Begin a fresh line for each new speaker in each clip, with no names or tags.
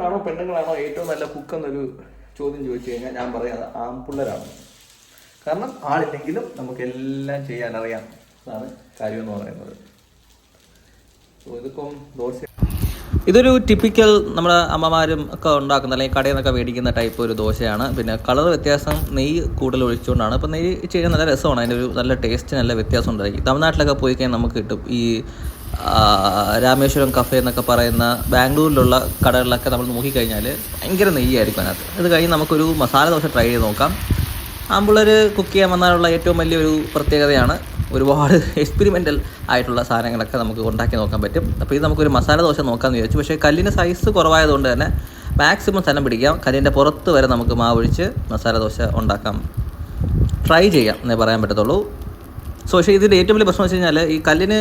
ആണുങ്ങളാണോ പെണ്ണുങ്ങളാണോ ഏറ്റവും നല്ല കുക്ക് എന്നൊരു ചോദ്യം ചോദിച്ചു കഴിഞ്ഞാൽ ഞാൻ പറയാം ആൺപിള്ളേരാണ്. കാരണം ആളില്ലെങ്കിലും നമുക്ക് എല്ലാം ചെയ്യാൻ അറിയാം അതാണ് കാര്യം എന്ന് പറയുന്നത് ഇതിപ്പം ദോശ
ഇതൊരു ടിപ്പിക്കൽ നമ്മുടെ അമ്മമാരും ഒക്കെ ഉണ്ടാക്കുന്ന അല്ലെങ്കിൽ കടയിൽ നിന്നൊക്കെ മേടിക്കുന്ന ടൈപ്പ് ഒരു ദോശയാണ്. പിന്നെ കളർ വ്യത്യാസം നെയ്യ് കൂടുതൽ ഒഴിച്ചുകൊണ്ടാണ്. അപ്പോൾ നെയ്യ് ചെയ്യുന്ന നല്ല രസമാണ്. അതിന്റെ ഒരു നല്ല ടേസ്റ്റ് നല്ല വ്യത്യാസം ഉണ്ടായിരിക്കും. തമിഴ്നാട്ടിലൊക്കെ പോയി കഴിഞ്ഞാൽ നമുക്ക് കിട്ടും ഈ രാമേശ്വരം കഫേ എന്നൊക്കെ പറയുന്ന ബാംഗ്ലൂരിലുള്ള കടകളിലൊക്കെ നമ്മൾ നോക്കിക്കഴിഞ്ഞാൽ ഭയങ്കര നെയ്യായിരിക്കും അതിനകത്ത്. അത് കഴിഞ്ഞ് നമുക്കൊരു മസാല ദോശ ട്രൈ ചെയ്ത് നോക്കാം. ആമ്പിള്ളേർ കുക്ക് ചെയ്യാൻ വന്നാലുള്ള ഏറ്റവും വലിയൊരു പ്രത്യേകതയാണ് ഒരുപാട് എക്സ്പെരിമെന്റൽ ആയിട്ടുള്ള സാധനങ്ങളൊക്കെ നമുക്ക് ഉണ്ടാക്കി നോക്കാൻ പറ്റും. അപ്പോൾ ഇത് നമുക്കൊരു മസാല ദോശ നോക്കാമെന്ന് വിചാരിച്ചു. പക്ഷേ കല്ലിന്റെ സൈസ് കുറവായതുകൊണ്ട് തന്നെ മാക്സിമം സ്ഥലം പിടിക്കാം. കല്ലിന്റെ പുറത്ത് വരെ നമുക്ക് മാവൊഴിച്ച് മസാല ദോശ ഉണ്ടാക്കാം. ട്രൈ ചെയ്യാം എന്നേ പറയാൻ പറ്റത്തുള്ളൂ. സോ പക്ഷേ ഇതിന്റെ ഏറ്റവും വലിയ പ്രശ്നം വെച്ച് കഴിഞ്ഞാൽ ഈ കല്ലിന്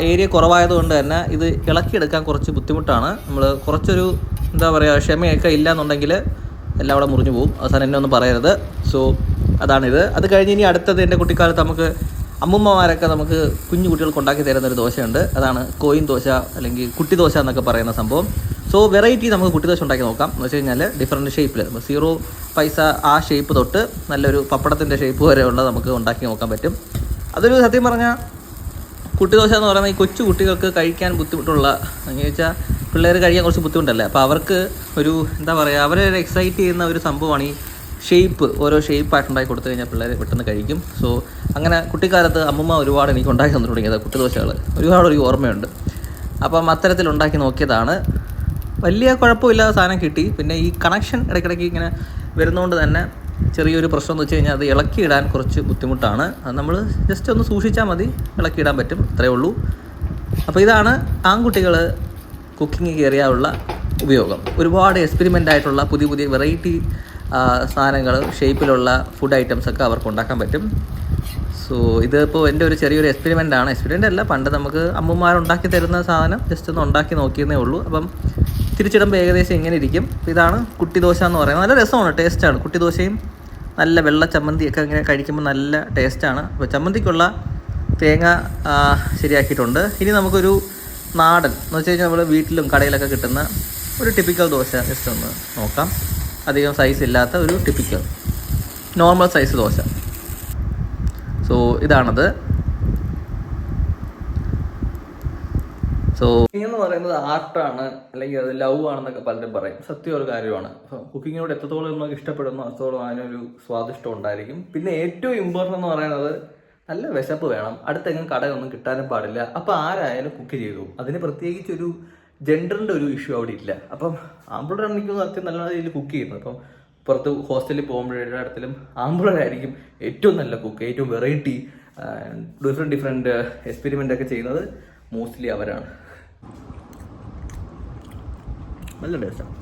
ഏരിയ കുറവായതുകൊണ്ട് തന്നെ ഇത് ഇളക്കിയെടുക്കാൻ കുറച്ച് ബുദ്ധിമുട്ടാണ്. നമ്മൾ കുറച്ചൊരു എന്താ പറയുക ക്ഷമയൊക്കെ ഇല്ലയെന്നുണ്ടെങ്കിൽ എല്ലാം അവിടെ മുറിഞ്ഞു പോകും. അവസാനം എന്നെ ഒന്നും പറയരുത്. സോ അതാണിത്. അത് കഴിഞ്ഞ് ഇനി അടുത്തത് എന്റെ കുട്ടിക്കാലത്ത് നമുക്ക് അമ്മുമ്മമാരൊക്കെ നമുക്ക് കുഞ്ഞു കുട്ടികൾക്ക് ഉണ്ടാക്കി തരുന്ന ഒരു ദോശയുണ്ട്. അതാണ് കോയിൻ ദോശ അല്ലെങ്കിൽ കുട്ടി ദോശ എന്നൊക്കെ പറയുന്ന സംഭവം. സോ വെറൈറ്റി നമുക്ക് കുട്ടി ദോശ ഉണ്ടാക്കി നോക്കാം. എന്ന് വെച്ച് കഴിഞ്ഞാൽ ഡിഫറെന്റ് ഷേപ്പിൽ സീറോ പൈസ ആ ഷേപ്പ് തൊട്ട് നല്ലൊരു പപ്പടത്തിന്റെ ഷേപ്പ് വരെയുള്ള നമുക്ക് ഉണ്ടാക്കി നോക്കാൻ പറ്റും. അതൊരു സത്യം പറഞ്ഞാൽ കുട്ടിദോശ എന്ന് പറയുന്നത് ഈ കൊച്ചു കുട്ടികൾക്ക് കഴിക്കാൻ ബുദ്ധിമുട്ടുള്ള എന്ന് വെച്ചാൽ പിള്ളേർ കഴിക്കാൻ കുറച്ച് ബുദ്ധിമുട്ടല്ലേ? അപ്പോൾ അവർക്ക് ഒരു എന്താ പറയുക അവരെ ഒരു എക്സൈറ്റ് ചെയ്യുന്ന ഒരു സംഭവമാണ് ഈ ഷേപ്പ് ഓരോ ഷേപ്പായിട്ട് ഉണ്ടാക്കി കൊടുത്തു കഴിഞ്ഞാൽ പിള്ളേർ പെട്ടെന്ന് കഴിക്കും. സോ അങ്ങനെ കുട്ടിക്കാലത്ത് അമ്മമ്മ ഒരുപാട് എനിക്ക് ഉണ്ടാക്കി തന്നു തുടങ്ങിയത് കുട്ടിദോശകൾ ഒരുപാട് ഒരു ഓർമ്മയുണ്ട്. അപ്പം അത്തരത്തിൽ ഉണ്ടാക്കി നോക്കിയതാണ്. വലിയ കുഴപ്പമില്ലാത്ത സാധനം കിട്ടി. പിന്നെ ഈ കണക്ഷൻ ഇടയ്ക്കിടയ്ക്ക് ഇങ്ങനെ വരുന്നതുകൊണ്ട് തന്നെ ചെറിയൊരു പ്രശ്നം എന്ന് വെച്ച് കഴിഞ്ഞാൽ അത് ഇളക്കിയിടാൻ കുറച്ച് ബുദ്ധിമുട്ടാണ്. അത് നമ്മൾ ജസ്റ്റ് ഒന്ന് സൂക്ഷിച്ചാൽ മതി. ഇളക്കിയിടാൻ പറ്റും. അത്രയേ ഉള്ളൂ. അപ്പോൾ ഇതാണ് ആൺകുട്ടികൾ കുക്കിംഗ് കയറിയാനുള്ള ഉപയോഗം. ഒരുപാട് എക്സ്പെരിമെന്റ് ആയിട്ടുള്ള പുതിയ പുതിയ വെറൈറ്റി സാധനങ്ങൾ ഷേപ്പിലുള്ള ഫുഡ് ഐറ്റംസ് ഒക്കെ അവർക്ക് ഉണ്ടാക്കാൻ പറ്റും. സോ ഇതിപ്പോൾ എന്റെ ഒരു ചെറിയൊരു എക്സ്പെരിമെന്റ് ആണ്. എക്സ്പെരിമെന്റ് അല്ല പണ്ട് നമുക്ക് അമ്മമാർ ഉണ്ടാക്കി തരുന്ന സാധനം ജസ്റ്റ് ഒന്ന് ഉണ്ടാക്കി നോക്കിയെന്നേ ഉള്ളൂ. അപ്പം തിരിച്ചിടുമ്പോൾ ഏകദേശം ഇങ്ങനെ ഇരിക്കും ഇതാണ് കുട്ടി ദോശ എന്ന് പറയുന്നത്. നല്ല രസമാണ് ടേസ്റ്റാണ് കുട്ടി ദോശയും നല്ല വെള്ള ചമ്മന്തിയൊക്കെ ഇങ്ങനെ കഴിക്കുമ്പോൾ നല്ല ടേസ്റ്റാണ് അപ്പോൾ ചമ്മന്തിക്കുള്ള തേങ്ങ ശരിയാക്കിയിട്ടുണ്ട്. ഇനി നമുക്കൊരു നാടൻ എന്ന് വെച്ച് കഴിഞ്ഞാൽ നമ്മൾ വീട്ടിലും കടയിലൊക്കെ കിട്ടുന്ന ഒരു ടിപ്പിക്കൽ ദോശ. ജസ്റ്റ് ഒന്ന് നോക്കാം. അധികം സൈസ് ഇല്ലാത്ത ഒരു typical normal size dosa. So ഇതാണത്. So
എന്ന് പറയുന്നത് ആർട്ടാണ് അല്ലെങ്കിൽ അത് ലവ് ആണെന്നൊക്കെ പലരും പറയും. സത്യം ഒരു കാര്യമാണ്. കുക്കിങ്ങിനോട് എത്രത്തോളം നമുക്ക് ഇഷ്ടപ്പെടുന്നു അത്രത്തോളം അതിനൊരു സ്വാദിഷ്ടം ഉണ്ടായിരിക്കും. പിന്നെ ഏറ്റവും ഇമ്പോർട്ടന്റ് എന്ന് പറയുന്നത് നല്ല വിശപ്പ് വേണം. അടുത്തെങ്കിലും കടയൊന്നും കിട്ടാനും പാടില്ല. അപ്പം ആരായാലും കുക്ക് ചെയ്തു. അതിന് പ്രത്യേകിച്ച് ഒരു ജെൻഡറിന്റെ ഒരു ഇഷ്യൂ അവിടെ ഇല്ല. അപ്പം ആമ്പിളറാണെങ്കിലും സത്യം നല്ല രീതിയിൽ കുക്ക് ചെയ്യുന്നത് അപ്പം പുറത്ത് ഹോസ്റ്റലിൽ പോകുമ്പോഴേ പോകുമ്പോഴെല്ലായിടത്തിലും ആമ്പിളറായിരിക്കും ഏറ്റവും നല്ല കുക്ക് ഏറ്റവും വെറൈറ്റി ഡിഫറെന്റ് ഡിഫറെന്റ് എക്സ്പെരിമെന്റ് ഒക്കെ ചെയ്യുന്നത് മോസ്റ്റ്ലി അവരാണ്. നല്ല ടേസ്റ്റാണ്